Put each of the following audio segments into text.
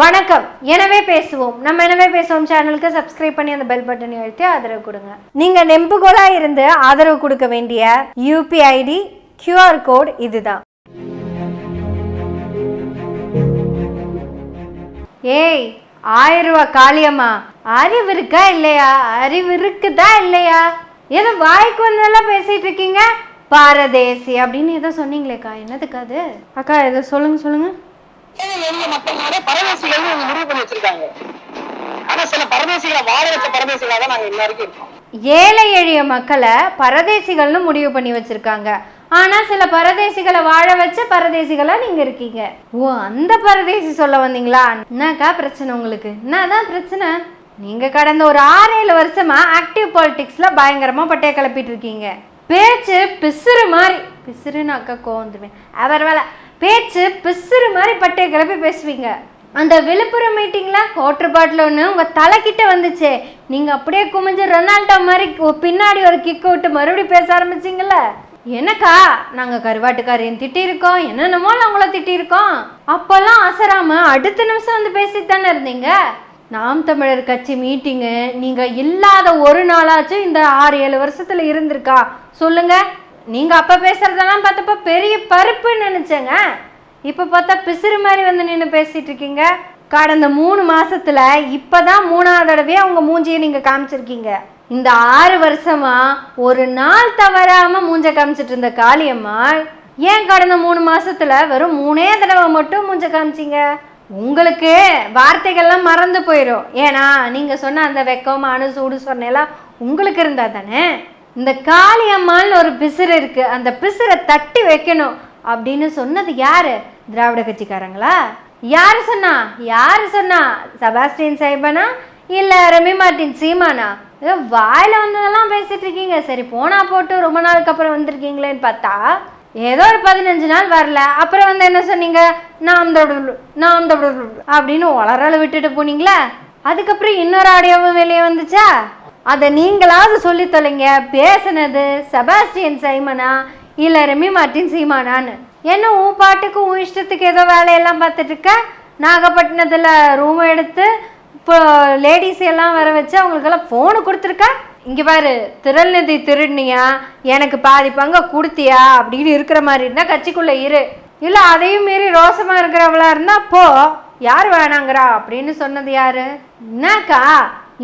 வணக்கம். எனவே பேசுவோம். நம்ம எனவே பேசுவோம். சேனலுக்கு சப்ஸ்கிரைப் பண்ணி அந்த பெல் பட்டனை அழுத்தி ஆதரவு கொடுங்க. நீங்க நெம்புகோலா இருந்து ஆதரவு கொடுக்க வேண்டிய யூபிஐடி கியூஆர் கோட் இதுதான். ஏய் ஆயிரம் ரூபா காளியம்மா. அறிவு இருக்கா இல்லையா? அறிவு இருக்குதா இல்லையா? ஏதோ வாய்க்கு வந்ததெல்லாம் பேசிட்டு இருக்கீங்க. பாரதேசி அப்படின்னு ஏதோ சொன்னீங்களேக்கா. என்னதுக்கா அது? அக்கா ஏதோ சொல்லுங்க சொல்லுங்க. எளிய மக்கள்னாலே பரதேசிகள் முடிவு பண்ணி வச்சிருக்காங்க. ஆனா சில பரதேசிகளை வாழ வச்ச பரதேசிகளா தான் நாங்க எல்லாருக்கும் இருக்கோம். ஏழை எளிய மக்களை பரதேசிகள்னு முடிவு பண்ணி வச்சிருக்காங்க. ஆனா சில பரதேசிகளை வாழ வச்ச பரதேசிகளா நீங்க இருக்கீங்க. ஓ அந்த பரதேசி சொல்ல வந்தீங்களா? என்னக்கா பிரச்சனை உங்களுக்கு? என்னதான் பிரச்சனை? நீங்க கடந்த ஒரு ஆறு ஏழு வருஷமா ஆக்டிவ் பாலிடிக்ஸ்ல பயங்கரமா பட்டைய கிளப்பிட்டு இருக்கீங்க. பேச்சு பிசுறு மாதிரி பிசுறுன்னு அக்கா கோவம் அவர் வேலை பேச்சு பிசுறு மாதிரி பட்டைய கிளப்பி பேசுவீங்க. அந்த விழுப்புரம் மீட்டிங்கில் வாட்டர் பாட்டில் ஒன்று உங்கள் தலைக்கிட்ட வந்துச்சு. நீங்கள் அப்படியே குமிஞ்சு ரொனால்டோ மாதிரி பின்னாடி ஒரு கிக் விட்டு மறுபடியும் பேச ஆரம்பிச்சிங்கள என்னக்கா? நாங்கள் கருவாட்டுக்காரையும் திட்டியிருக்கோம். என்னென்னமோ அவங்கள திட்டியிருக்கோம். அப்போல்லாம் அசராமல் அடுத்த நிமிஷம் வந்து பேசிட்டு தானே இருந்தீங்க? நாம் தமிழர் கட்சி மீட்டிங்கு நீங்கள் இல்லாத ஒரு நாளாச்சும் இந்த ஆறு ஏழு வருஷத்தில் இருந்திருக்கா? சொல்லுங்கள் நீங்கள் அப்போ பேசுகிறதெல்லாம் பார்த்தப்ப பெரிய பருப்புன்னு நினச்சேங்க. இப்போ பார்த்தா பிசிறு மாதிரி வந்து நின்று பேசிகிட்டு இருக்கீங்க. கடந்த மூணு மாதத்துல இப்போ தான் மூணாவது தடவையே அவங்க மூஞ்சியை நீங்கள் காமிச்சிருக்கீங்க. இந்த ஆறு வருஷமா ஒரு நாள் தவறாமல் மூஞ்ச காமிச்சிட்டு இருந்த காளியம்மாள் ஏன் கடந்த மூணு மாதத்தில் வெறும் மூணே தடவை மட்டும் மூஞ்ச காமிச்சீங்க? உங்களுக்கு வார்த்தைகள்லாம் மறந்து போயிடும் ஏன்னா நீங்கள் சொன்ன அந்த வெக்கம் அணு சூடு சொன்னெல்லாம் உங்களுக்கு இருந்தால் தானே? இந்த காளியம்மாள்னு ஒரு பிசுறு இருக்கு. அந்த பிசுரை தட்டி வைக்கணும். அப்படின்னு சொன்னது யாரு? திராவிட கட்சிக்காரங்களா? யாரு சொன்னா? யாரு சொன்னா? செபாஸ்டியன் சைபனா இல்ல ரெமி மார்டின் சீமானா? ஏதோ வாயில வந்ததெல்லாம் பேசிட்டு இருக்கீங்க. சரி போனா போட்டு ரொம்ப நாளுக்கு அப்புறம் வந்திருக்கீங்களேன்னு பார்த்தா ஏதோ ஒரு பதினஞ்சு நாள் வரல. அப்புறம் வந்து என்ன சொன்னீங்க? நாம் தொடு நாம் தொடு அப்படின்னு உளறல விட்டுட்டு போனீங்களா. அதுக்கப்புறம் இன்னொரு ஆடியோவும் வெளியே வந்துச்சா? அதை நீங்களாவது சொல்லி தொலைங்க. பேசுனது செபாஸ்டியன் சைமனா இல்லை ரெமி மார்ட்டின் சீமானான்னு? என்ன உன் பாட்டுக்கு உன் இஷ்டத்துக்கு ஏதோ வேலையெல்லாம் பார்த்துட்டு இருக்க நாகப்பட்டினத்தில் ரூம் எடுத்து இப்போ லேடிஸ் எல்லாம் வர வச்சு அவங்களுக்கெல்லாம் ஃபோனு கொடுத்துருக்கா? இங்கே பாரு திரள்நிதி திருடனியா? எனக்கு பாதி பங்க கொடுத்தியா? அப்படின்னு இருக்கிற மாதிரி இருந்தால் கட்சிக்குள்ளே இரு. இல்லை அதையும் மீறி ரோசமாக இருக்கிறவளா இருந்தால் போ. யார் வேணாங்கிறா அப்படின்னு சொன்னது யாரு? என்னக்கா?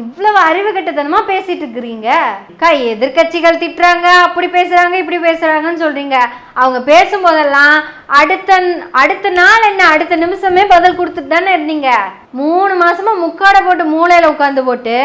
இவ்வளவு அறிவு கட்டத்தனமா பேசிட்டு இருக்கிறீங்க? அக்கா எதிர்க்கட்சிகள் திட்டுறாங்க அப்படி பேசுறாங்க இப்படி பேசுறாங்கன்னு சொல்றீங்க. அவங்க பேசும்போதெல்லாம் அடுத்த அடுத்த நாள் என்ன அடுத்த நிமிஷமே பதில் கொடுத்துட்டு தானே இருந்தீங்க. மூணு மாசமா முக்காடை போட்டு மூளையில உட்காந்து போட்டு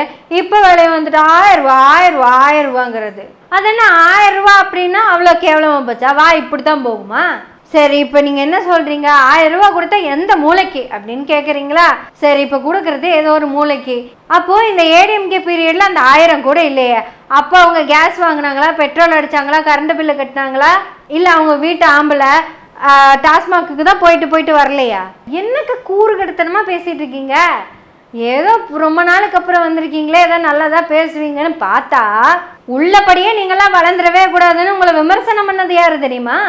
இப்ப வேலையை வந்துட்டு ஆயிரம் ரூபா ஆயிரம் ரூபா ஆயிரம் ரூபாங்கிறது. அது என்ன ஆயிரம் ரூபா அப்படின்னா அவ்வளோ கேவலமா போச்சா? வா இப்படித்தான் போகுமா? சரி இப்போ நீங்கள் என்ன சொல்கிறீங்க ஆயிரம் ரூபா கொடுத்தா எந்த மூளைக்கு? அப்படின்னு கேட்குறீங்களா சரி இப்போ கொடுக்குறது ஏதோ ஒரு மூளைக்கு. அப்போது இந்த ஏடிஎம்கே பீரியடில் அந்த ஆயிரம் கூட இல்லையே. அப்போ அவங்க கேஸ் வாங்கினாங்களா? பெட்ரோல் அடிச்சாங்களா? கரண்ட் பில்லு கட்டினாங்களா? இல்லை அவங்க வீட்டு ஆம்பளை டாஸ்மாக்கு தான் போயிட்டு போயிட்டு வரலையா? என்னக்கு கூறு கடுத்தனமாக பேசிகிட்டு இருக்கீங்க? ஏதோ ரொம்ப நாளுக்கு அப்புறம் வந்திருக்கீங்களே ஏதோ நல்லதா பேசுவீங்கன்னு பார்த்தா உள்ளபடியே நீங்களாம் வளர்ந்துடவே கூடாதுன்னு உங்களை விமர்சனம் பண்ணது யாரு தெரியுமா?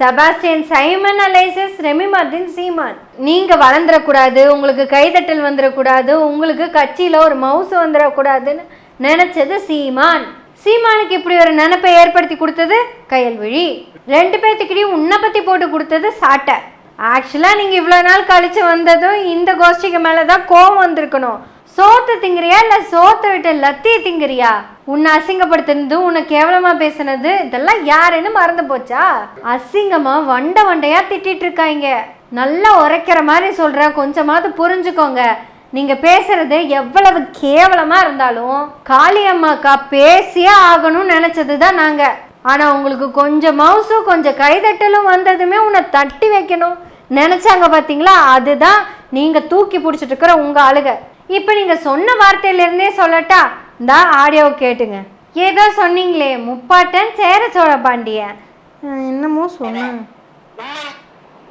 Sebastian Simon Aloysius Remy Martin Seeman. நீங்கள் வளர்ந்துடக்கூடாது உங்களுக்கு கைதட்டல் வந்துடக்கூடாது உங்களுக்கு கட்சியில் ஒரு மவுஸ் வந்துடக்கூடாதுன்னு நினச்சது சீமான். சீமானுக்கு இப்படி ஒரு நினப்பை ஏற்படுத்தி கொடுத்தது கயல்விழி. ரெண்டு பேர்த்துக்கிட்டையும் உன்னை பற்றி போட்டு கொடுத்தது சாட்டை. ஆக்சுவலாக நீங்கள் இவ்வளோ நாள் கழித்து வந்ததும் இந்த கோஷ்டிக்கு மேலே தான் கோவம் வந்திருக்கணும். சோத்து திங்கிறியா இல்லை சோத்தை விட்டு லத்தியை திங்கிறியா? உன்னை அசிங்கப்படுத்தினது உன்னை கேவலமாக பேசுனது இதெல்லாம் யாருன்னு மறந்து போச்சா? அசிங்கமா வண்ட வண்டையா திட்டிட்டு இருக்காங்க நல்லா உரைக்கிற மாதிரி சொல்ற கொஞ்சமாவது புரிஞ்சுக்கோங்க. நீங்க பேசுறது எவ்வளவு கேவலமா இருந்தாலும் காளியம்மாக்கா பேசியே ஆகணும்னு நினச்சது தான் நாங்க. ஆனா உங்களுக்கு கொஞ்சம் மவுசும் கொஞ்சம் கைதட்டலும் வந்ததுமே உன்னை தட்டி வைக்கணும். நினைச்சாங்க பாத்தீங்களா? அதுதான் நீங்க தூக்கி பிடிச்சிட்டு இருக்கிற உங்க ஆளுக. இப்ப நீங்க சொன்ன வார்த்தையில இருந்தே சொல்லட்டா? இந்த ஆடியோ கேட்டுங்க. ஏதோ சொன்னீங்களே முப்பாட்டன் சேர சோழ பாண்டியன் அஹ் என்னமோ சொன்னேன்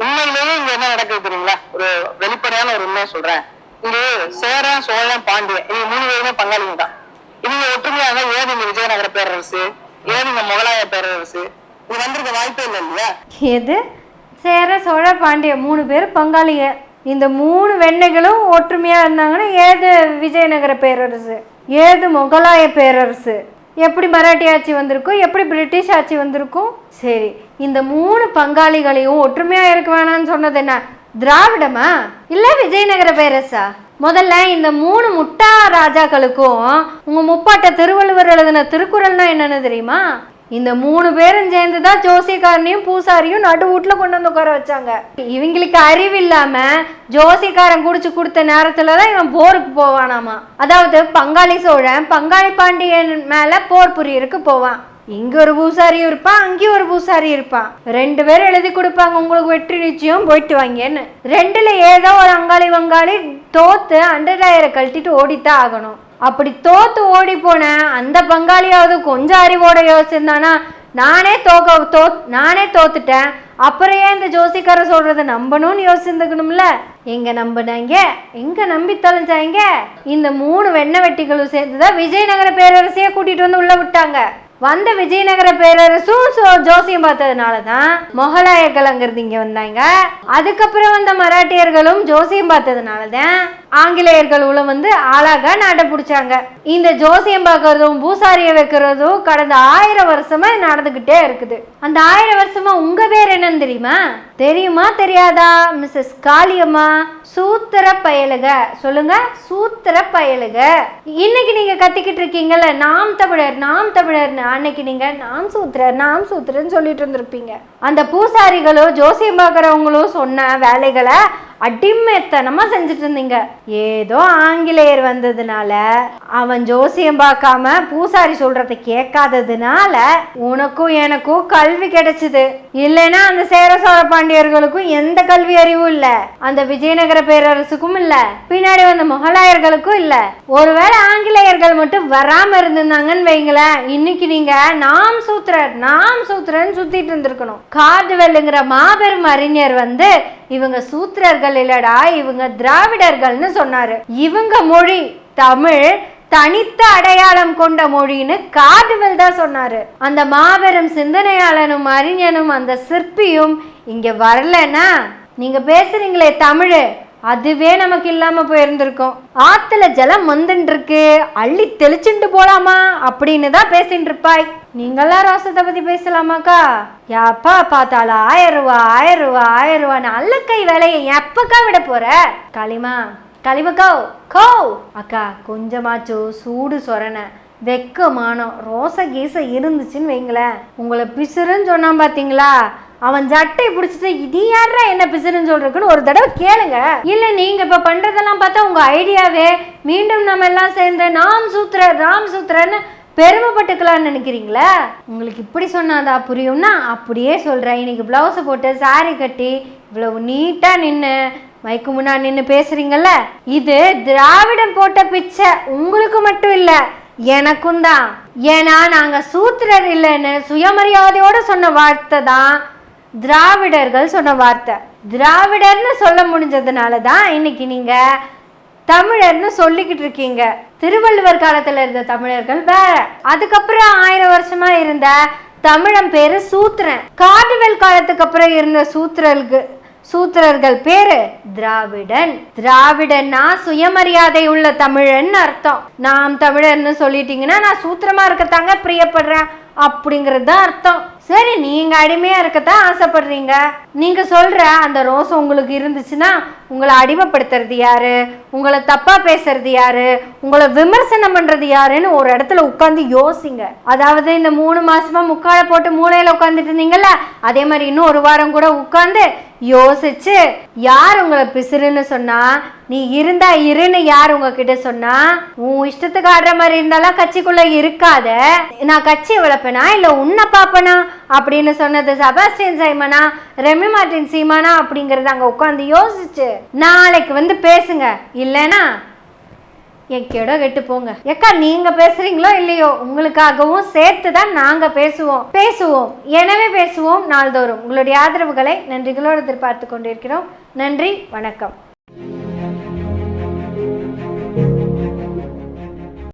உண்மையிலேயே இங்க என்ன நடக்குது தெரியுங்களா? ஒரு வெளிப்படையான ஒரு உண்மையை சொல்றேன். இங்க சேரன் சோழன் பாண்டியன். இவங்க மூணு பேருமே பங்காளிங்க. தான் இவங்க ஒற்றுமையாக ஏன் இந்த விஜயநகர பேரரசு ஏன் இந்த முகலாய பேரரசு. இது வந்திருக்க வாய்ப்பே இல்லை இல்லையா? எது? சேர சோழ பாண்டிய மூணு பேர் பங்காளிங்க. இந்த மூணு வெண்ணைகளும் ஒற்றுமையாக இருந்தாங்கன்னா ஏது விஜயநகர பேரரசு? ஏது முகலாய பேரரசு? எப்படி மராட்டி ஆட்சி வந்திருக்கும்? எப்படி பிரிட்டிஷ் ஆட்சி வந்திருக்கும்? சரி இந்த மூணு பங்காளிகளையும் ஒற்றுமையாக இருக்க வேணாம்னு சொன்னது என்ன? திராவிடமா? இல்லை விஜயநகர பேரரசா? முதல்ல இந்த மூணு முட்டா ராஜாக்களுக்கும் உங்கள் முப்பாட்ட திருவள்ளுவர் எழுதின திருக்குறள்னா என்னென்னு தெரியுமா? இந்த மூணு பேரும் சேர்ந்து தான் ஜோசியக்காரனையும் பூசாரியும் நடு வீட்டில் கொண்டு வந்து உட்கார வச்சாங்க. இவங்களுக்கு அறிவு இல்லாம ஜோசியக்காரன் குடிச்சு கொடுத்த நேரத்துல தான் இவன் போருக்கு போவானாமா. அதாவது பங்காளி சோழன் பங்காளி பாண்டியன் மேல போர் புரியருக்கு போவான். இங்க ஒரு பூசாரி இருப்பான் அங்கேயும் ஒரு பூசாரி இருப்பான். ரெண்டு பேரும் எழுதி கொடுப்பாங்க உங்களுக்கு வெற்றி நிச்சயம் போயிட்டு வாங்கன்னு. ரெண்டுல ஏதோ ஒரு அங்காளி வங்காளி தோத்து அண்டர்டாயரை கழட்டிட்டு ஓடித்தான் ஆகணும். அப்படி தோத்து ஓடி போன அந்த பங்காளியாவது கொஞ்சம் அறிவோட யோசிச்சிருந்தானா? நானே தோக்க தோ நானே தோத்துட்டேன். அப்புறம் ஏன் இந்த ஜோசிக்கார சொல்றதை நம்பணும்னு யோசிச்சிருந்துக்கணும்ல? எங்க நம்பினாங்க? எங்க நம்பி தொலைஞ்சாங்க இந்த மூணு வெண்ண வெட்டிகளும் சேர்ந்து தான் விஜயநகர பேரரசையே கூட்டிட்டு வந்து உள்ள விட்டாங்க. வந்த விஜயநகர பேரரசும் ஜோசியம் பார்த்ததுனால தான் மொகலாயர்கள் அங்கிருந்து இங்க வந்தாங்க. அதுக்கப்புறம் வந்த மராட்டியர்களும் ஜோசியம் பார்த்ததுனால தான் ஆங்கிலேயர்கள் உள்ள வந்து ஆளாக நாட்டை பிடிச்சாங்க. இந்த ஜோசியம் பார்க்கறதும் பூசாரியை வைக்கிறதும் கடந்த ஆயிரம் வருஷமா நடந்துகிட்டே இருக்குது. அந்த ஆயிரம் வருஷமா உங்க பேர் என்னன்னு தெரியுமா? தெரியுமா தெரியாதா? மிஸ்ஸஸ் காளியம்மா சூத்திர பயலுக. சொல்லுங்க சூத்திர பயலுக. இன்னைக்கு நீங்க கத்திக்கிட்டு இருக்கீங்கல்ல நாம் தமிழர் நாம் தமிழர்னு. அன்னைக்கு நீங்க நாம் சூத்திரர் நாம் சூத்திரன்னு சொல்லிட்டு இருந்திருப்பீங்க. அந்த பூசாரிகளும் ஜோசியம் பார்க்குறவங்களும் சொன்ன வேலைகளை அடிமைத்தனமா செஞ்சுட்டு இருந்தீங்க ஏதோ ஆங்கிலேயர் வந்ததுனால அவன் ஜோசியம் பார்க்காம பூசாரி சொல்றதை கேட்காததுனால உனக்கும் எனக்கும் கல்வி கிடைச்சது. இல்லைன்னா அந்த சேர சோழ பாண்டியர்களுக்கும் எந்த கல்வி அறிவும் இல்ல. அந்த விஜயநகர பேரரசுக்கும் இல்ல. பின்னாடி வந்த முகலாயர்களுக்கும் இல்ல. ஒருவேளை ஆங்கிலேயர்கள் மட்டும் வராம இருந்திருந்தாங்கன்னு வைங்களேன் இன்னைக்கு நீங்க நாம் சூத்திரர் நாம் சூத்திரன் சுத்திட்டு இருந்திருக்கணும். கார்டுவெல்லுங்கிற மாபெரும் அறிஞர் வந்து இவங்க சூத்திரர்கள் இல்லடா இவங்க திராவிடர்கள்னு சொன்னாரு. இவங்க மொழி தமிழ் தனித்த அடையாளம் கொண்ட மொழின்னு கார்டுவெல் தான் சொன்னாரு. அந்த மாபெரும் சிந்தனையாளனும் அறிஞனும் அந்த சிற்பியும் இங்க வரலன்னா நீங்க பேசுறீங்களே தமிழ் அதுவே நமக்கு இல்லாம போயிருந்திருக்கும். ஆத்துல ஜலம் வந்துட்டு இருக்கு அள்ளி தெளிச்சுண்டு போலாமா? அப்படின்னு தான் பேசிட்டு இருப்பாய் நீங்களாம் ரோசத்தை பத்தி பேசலாமாக்கா? எப்பா பார்த்தாலும் ஆயிரம் ரூபா ஆயிரம் ரூபா ஆயிரம் ரூபான்னு அல்லக்கை வேலையை எப்பக்கா விட போற? களிமா களிமக்கோ கோ. அக்கா கொஞ்சமாச்சும் சூடு சொரண. வெக்கமானம் ரோச கீச இருந்துச்சுன்னு வைங்களேன். உங்களை பிசுறுன்னு சொன்னான் பார்த்தீங்களா அவன் ஜட்டை பிடிச்சிட்டு இது யாரா என்ன பிசுறுன்னு சொல்றதுக்குன்னு ஒரு தடவை கேளுங்க. இல்ல நீங்க இப்ப பண்றதெல்லாம் பார்த்தா உங்க ஐடியாவே. மீண்டும் நம்ம எல்லாம் சேர்ந்து நாம் சூத்திரர் ராம் சூத்திரன்னு பெருமைப்பட்டுக்கலாம்னு நினைக்கிறீங்களா? உங்களுக்கு இப்படி சொன்னாதா புரியும்னா அப்படியே சொல்றேன். இன்னைக்கு பிளவுஸை போட்டு சாரி கட்டி இவ்வளவு நீட்டா நின்று மைக்கு முன்னாடி நின்று பேசுறீங்கல்ல? இது திராவிடம் போட்ட பிச்சை. உங்களுக்கு மட்டும் இல்லை. எனக்கும் தான். ஏன்னா நாங்கள் சூத்திரர் இல்லைன்னு சுயமரியாதையோடு சொன்ன வார்த்தை தான் திராவிடர்கள் சொன்ன வார்த்தை. திராவிடர்னு சொல்ல முடிஞ்சதுனால தான் இன்னைக்கு நீங்கள் தமிழர்னு சொல்லிக்கிட்டு இருக்கீங்க. திருவள்ளுவர் காலத்தில் இருந்த தமிழர்கள் வேற. அதுக்கப்புறம் ஆயிரம் வருஷமா இருந்த தமிழன் பேரு சூத்திரன். காடுவெல் காலத்துக்கு அப்புறம் இருந்த சூத்திரர்களுக்கு சூத்திரர்கள் பேரு திராவிடன். திராவிடன்னா சுயமரியாதை உள்ள தமிழன் அர்த்தம். நாம் தமிழர்னு சொல்லிட்டீங்கன்னா நான் சூத்திரமா இருக்கத்தாங்க பிரியப்படுறேன். அப்படிங்கிறது தான் அர்த்தம். சரி நீங்க அடிமையா இருக்கத்தான் ஆசைப்படுறீங்க. நீங்க சொல்ற அந்த ரோசம் உங்களுக்கு இருந்துச்சுன்னா உங்களை அடிமைப்படுத்துறது யாரு? உங்களை தப்பா பேசுறது யாரு? உங்களை விமர்சனம் பண்றது யாருன்னு ஒரு இடத்துல உட்காந்து யோசிங்க. அதாவது இந்த மூணு மாசமா முக்கால போட்டு மூளையில உட்காந்துட்டு இருந்தீங்கல்ல அதே மாதிரி இன்னும் ஒரு வாரம் கூட உட்காந்து யோசிச்சு யார் உங்களை பிசுறுன்னு சொன்னா? நீ இருந்தா இருன்னு யார் உங்ககிட்ட சொன்னா? உன் இஷ்டத்துக்கு ஆடுற மாதிரி இருந்தாலும் கட்சிக்குள்ள இருக்காத. நான் கட்சி வளர்ப்பேனா? இல்ல உன்னை பாப்பனா அப்படின்னு சொன்னது சபாஸ்டியன் சைமனா ரெமி மார்டின் சீமானா அப்படிங்கிறத அங்கே உட்காந்து யோசிச்சு நாளைக்கு வந்து பேசுங்க. இல்லைன்னா எக்கேடோ கெட்டு போங்க. ஏக்கா நீங்க பேசுறீங்களோ இல்லையோ உங்களுக்காகவும் சேர்த்து தான் நாங்க பேசுவோம். பேசுவோம். எனவே பேசுவோம் நாள்தோறும். உங்களுடைய ஆதரவுகளை நன்றிகளோடு எதிர்பார்த்து கொண்டிருக்கிறோம். நன்றி வணக்கம்.